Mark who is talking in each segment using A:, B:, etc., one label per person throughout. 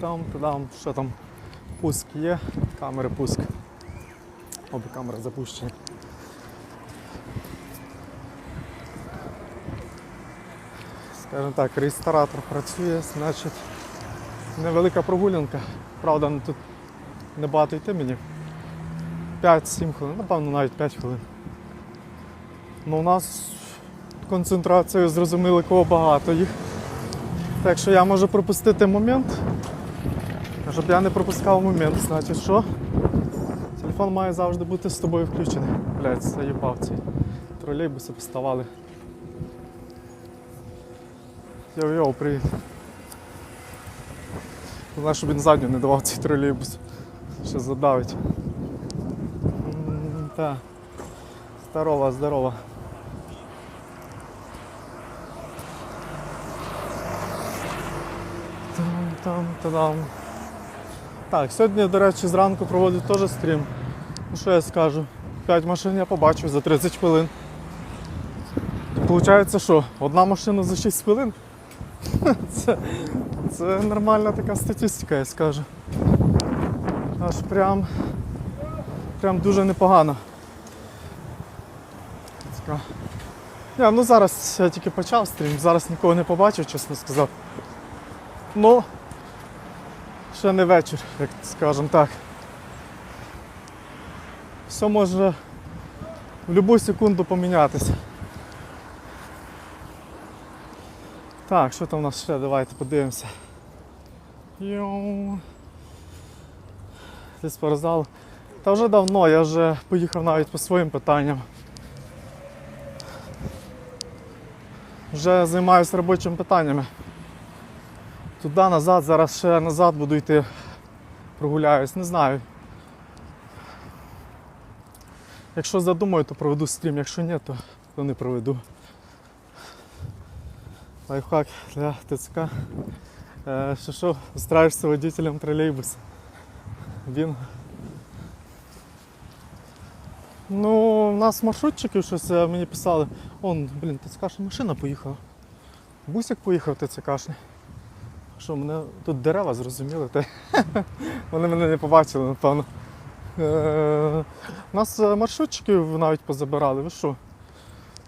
A: там, там, що там, пуск є, камери пуск. Обі камери запущені. Скажімо так, реєстратор працює, значить невелика прогулянка. Правда, ну, тут небагато йти мені. 5-7 хвилин, напевно, навіть 5 хвилин. Ну, у нас концентрація зрозуміли, кого багато їх. Так що я можу пропустити момент. Щоб я не пропускав момент, значить що? Телефон має завжди бути з тобою включений. Блять, заїбав ці тролейбуси поставали. Йоу-йоу, привіт. Головне, щоб він задню не давав цей тролейбус. Ще задавить. М, Так. Здорово, здорово. Там, там, та-дам. Так, сьогодні, до речі, зранку проводив теж стрім. Ну що я скажу? 5 машин я побачив за 30 хвилин. Получається, що? Одна машина за 6 хвилин? Це, це нормальна така статистика, я скажу. Аж прям, прям дуже непогано. Така. Ні, ну зараз я тільки почав стрім, зараз нікого не побачив, чесно сказав. Ну, ще не вечір, як скажемо так. Все може в будь-яку секунду помінятися. Так, що там у нас ще? Давайте подивимося. Йоу. Зі спортзал. Та вже давно, я вже поїхав навіть по своїм питанням. Вже займаюся робочими питаннями. Туди назад, зараз ще назад буду йти, прогуляюсь, не знаю. Якщо задумаю, то проведу стрім, якщо ні, то, то не проведу. Лайфхак для ТЦК. Е, Що що, устраєшся водителем тролейбуса. Він. Ну, у нас маршрутчиків щось е, мені писали. Он, блін, ТЦКшна машина поїхала. Бусик поїхав ТЦКшний. Що, мене тут дерева зрозуміли, та вони мене не побачили, напевно. Е, У нас е, маршрутчиків навіть позабирали, ви що?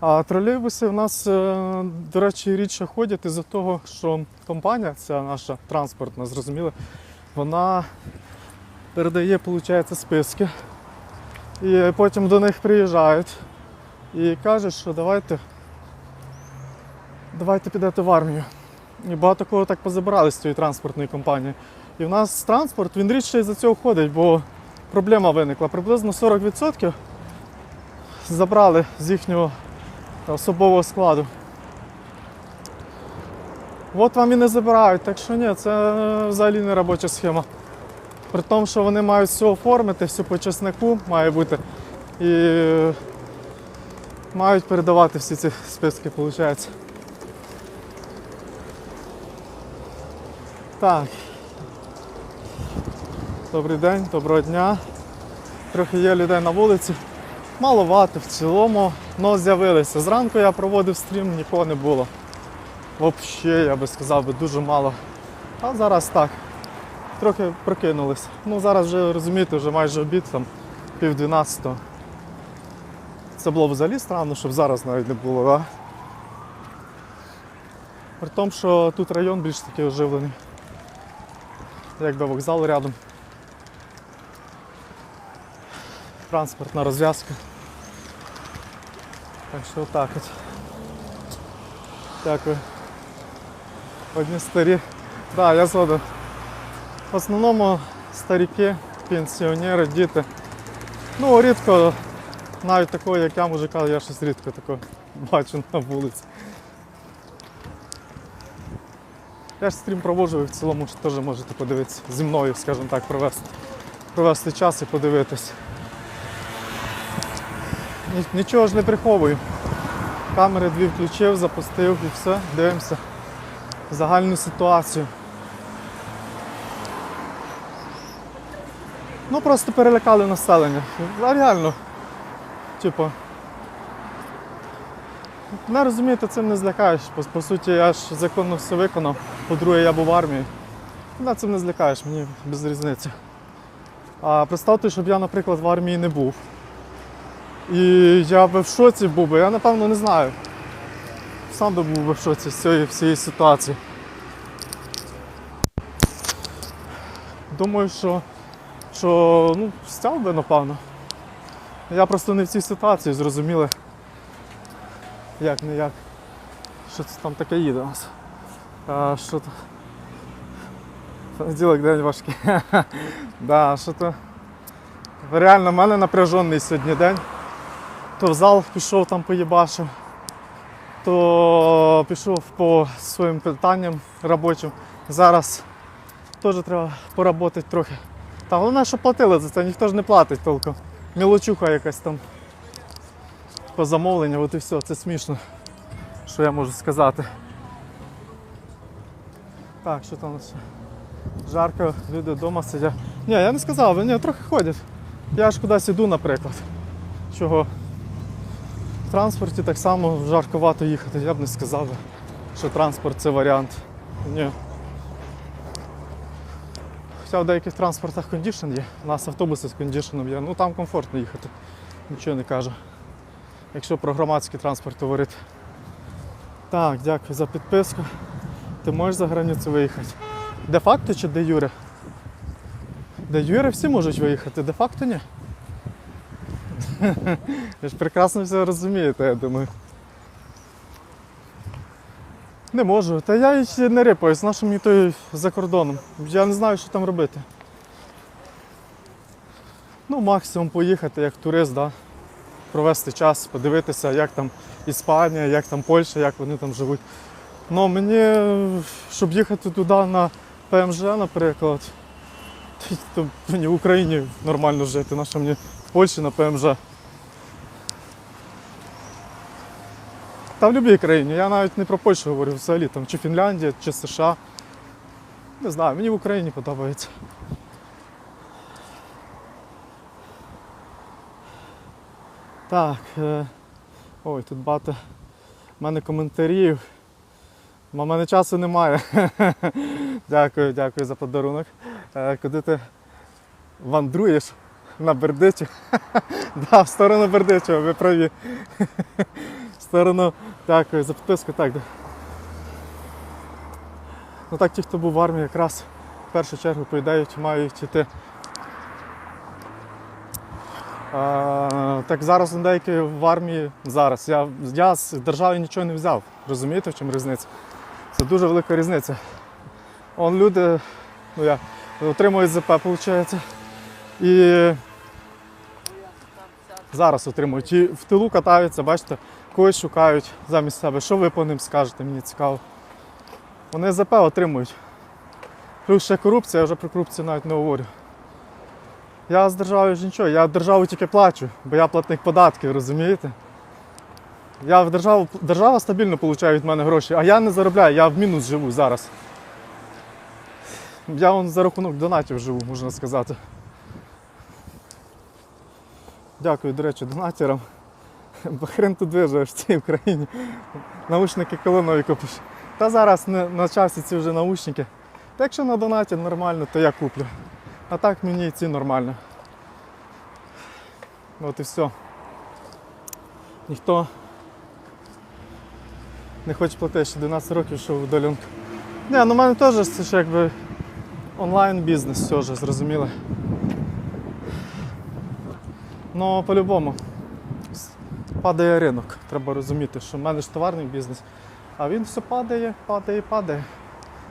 A: А тролейбуси в нас, е, до речі, рідше ходять із-за того, що компанія, ця наша транспортна, зрозуміла, вона передає, виходить, списки. І потім до них приїжджають і кажуть, що давайте, давайте підете в армію. Багато кого так позабирали з цієї транспортної компанії. І в нас транспорт він рідше із-за цього ходить, бо проблема виникла. Приблизно 40% забрали з їхнього особового складу. От вам і не забирають, так що ні, це взагалі не робоча схема. При тому, що вони мають все оформити, все по чеснику має бути. І мають передавати всі ці списки, виходить. Так. Добрий день, доброго дня. Трохи є людей на вулиці. Маловато в цілому, але з'явилися. Зранку я проводив стрім, нікого не було. Взагалі, я би сказав, би, дуже мало. А зараз так. Трохи прокинулись. Ну зараз вже розумієте, вже майже обід, там пів дванадцятого. Це було взагалі странно, щоб зараз навіть не було, да? При тому, що тут район більш такий оживлений. Якби вокзал рядом. Транспортна розв'язка. Так що отак от. Дякую. Одні старі. Так, да, я згоден. В основному старіки, пенсіонери, діти. Ну, рідко, навіть такого, як я мужика, я щось рідко такого бачу на вулиці. Я ж стрім проводжу, ви в цілому теж можете подивитися зі мною, скажімо так, провести, провести час і подивитись. Нічого ж не приховую. Камери дві включив, запустив і все, дивимося загальну ситуацію. Ну просто перелякали населення. А реально, типу. Не розумієте, цим не злякаєш. По, по суті, я ж законно все виконав. По-друге, я був в армії. Мене цим не злякаєш, мені без різниці. А представте, щоб я, наприклад, в армії не був. І я би в шоці був би, я напевно не знаю. Сам би був би в шоці з цієї всієї ситуації. Думаю, що, що ну, стяв би, напевно. Я просто не в цій ситуації зрозуміли. Як не як. Що це там таке їде у нас? А, що то? Понеділок день важкий. да, що то. Реально, в мене напряжений сьогодні день. То в зал пішов там поїбашив, то пішов по своїм питанням робочим. Зараз теж треба поработати трохи. Та головне, що платили за це, ніхто ж не платить толком. Мілочуха якась там по замовленню, от і все, це смішно, що я можу сказати. Так, що там ще? Жарко, люди вдома сидять. Ні, я не сказав, ні, трохи ходять. Я ж кудись іду, наприклад. Чого? В транспорті так само жарковато їхати, я б не сказав, що транспорт це варіант. Ні. Хоча в деяких транспортах кондішн є. У нас автобуси з кондішеном є. Ну там комфортно їхати. Нічого не кажу. Якщо про громадський транспорт говорити. Так, дякую за підписку. Ти можеш за границю виїхати? Де факто чи де Юре? Де Юре всі можуть виїхати, де факто ні. Ви ж прекрасно все розумієте, я думаю. Не можу. Та я і не рипаюсь, на що мені той за кордоном. Я не знаю, що там робити. Ну, максимум поїхати як турист, да? Провести час, подивитися, як там Іспанія, як там Польща, як вони там живуть. Ну мені, щоб їхати туди на ПМЖ, наприклад, то мені в Україні нормально жити, на що мені в Польщі на ПМЖ. Та в будь-якій країні. Я навіть не про Польщу говорю взагалі, там, чи Фінляндія, чи США. Не знаю, мені в Україні подобається. Так. Е... Ой, тут багато в мене коментарів. У мене часу немає. дякую, дякую за подарунок. Е, Куди ти вандруєш на Бердичу? да, в сторону Бердичева, ви праві. в сторону. Дякую за підписку. Так. Ну так ті, хто був в армії, якраз в першу чергу по ідеї мають йти. Так зараз деякі в армії зараз. Я, я з держави нічого не взяв. Розумієте, в чому різниця? Це дуже велика різниця. Он люди, ну я, отримують ЗП, виходить. І зараз отримують. І в тилу катаються, бачите, когось шукають замість себе. Що ви по ним скажете, мені цікаво. Вони ЗП отримують. Плюс ще корупція, я вже про корупцію навіть не говорю. Я з державою ж нічого, я державу тільки плачу, бо я платник податків, розумієте? Я в державу, держава стабільно отримує від мене гроші, а я не заробляю, я в мінус живу зараз. Я вон за рахунок донатів живу, можна сказати. Дякую, до речі, донатерам. Бо хрен тут виживеш в цій Україні. Наушники коли купиш. Та зараз не на часі ці вже наушники. Та якщо на донаті нормально, то я куплю. А так мені і ці нормально. От і все. Ніхто не хоче платити ще 12 років, що в долюнку. Ні, ну в мене теж це ж якби онлайн бізнес, все ж зрозуміло. Ну, по-любому. Падає ринок. Треба розуміти, що в мене ж товарний бізнес. А він все падає, падає, падає.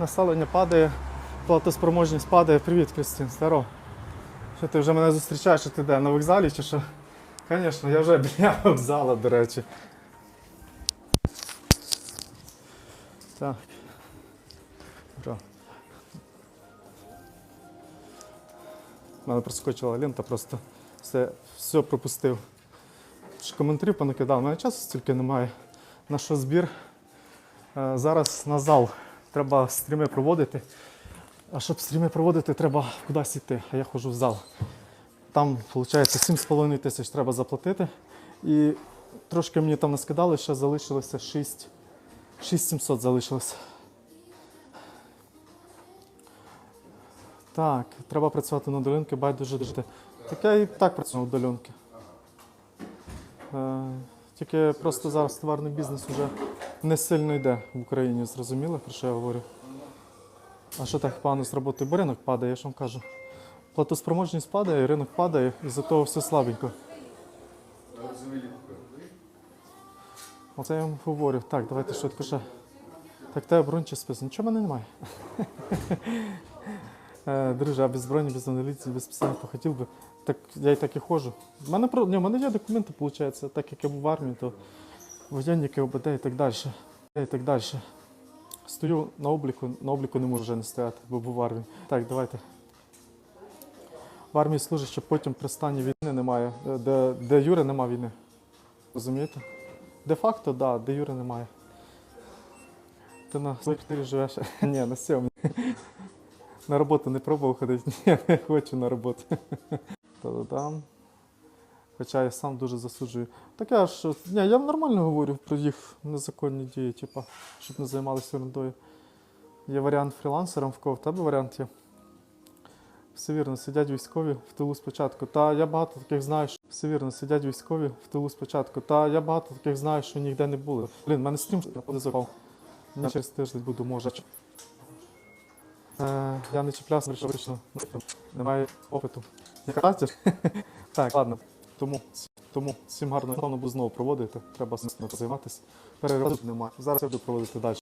A: Населення падає, платоспроможність падає. Привіт, Кристин, здорово. Що ти вже мене зустрічаєш, що ти де? На вокзалі чи що? Звісно, я вже біля вокзала, до речі. Так. Ура. У мене проскочила лента, просто все, все пропустив. Коментарів понакидав. У мене часу стільки немає. На що збір? Е, Зараз на зал. Треба стріми проводити. А щоб стріми проводити, треба кудись йти. А я ходжу в зал. Там, виходить, 7,5 тисяч треба заплатити. І трошки мені там наскидали, ще залишилося 6 6700 залишилось. Так, треба працювати на удаленки, байдуже жити. Так я і так працюю на удаленки. Е, тільки просто зараз товарний бізнес вже не сильно йде в Україні, зрозуміло, про що я говорю. А що так погано з роботою? Бо ринок падає, я ж вам кажу. Платоспроможність падає, ринок падає, і за того все слабенько. Оце я вам говорю. Так, давайте швидко ще. Так, тебе бронче спис. Нічого в мене немає. Е, Друже, а без броні, без аналітики, без писання похотів би. Так я і так і ходжу. У мене, ні, в мене є документи, виходить, так як я був в армії, то воєнники ОБД і так далі. І так далі. Стою на обліку, на обліку не можу вже не стояти, бо був в армії. Так, давайте. В армії служить, щоб потім при стані війни немає. Е, Де, де Юри нема війни. Розумієте? Де-факто, так, да, де Юри немає. Ти на квартирі живеш? Ні, на сьомій. На роботу не пробував ходити. Ні, не хочу на роботу. Та-да-дам. Хоча я сам дуже засуджую. Таке ж, ні, я нормально говорю про їх незаконні дії, типа, щоб не займалися ерундою. Є варіант фрілансером, в кого в тебе варіант є. Все вірно, сидять військові в тилу спочатку. Та я багато таких знаю, що все вірно, сидять військові в тилу спочатку. Та я багато таких знаю, що ніде не були. Блін, мене стрім не запав. Я через тиждень буду, може. Е, я не чіплявся точно. Немає опиту. Яка? Так, ладно. Тому, тому всім гарно плану, бо знову проводити. Треба займатися. Перериву немає. Зараз я буду проводити далі.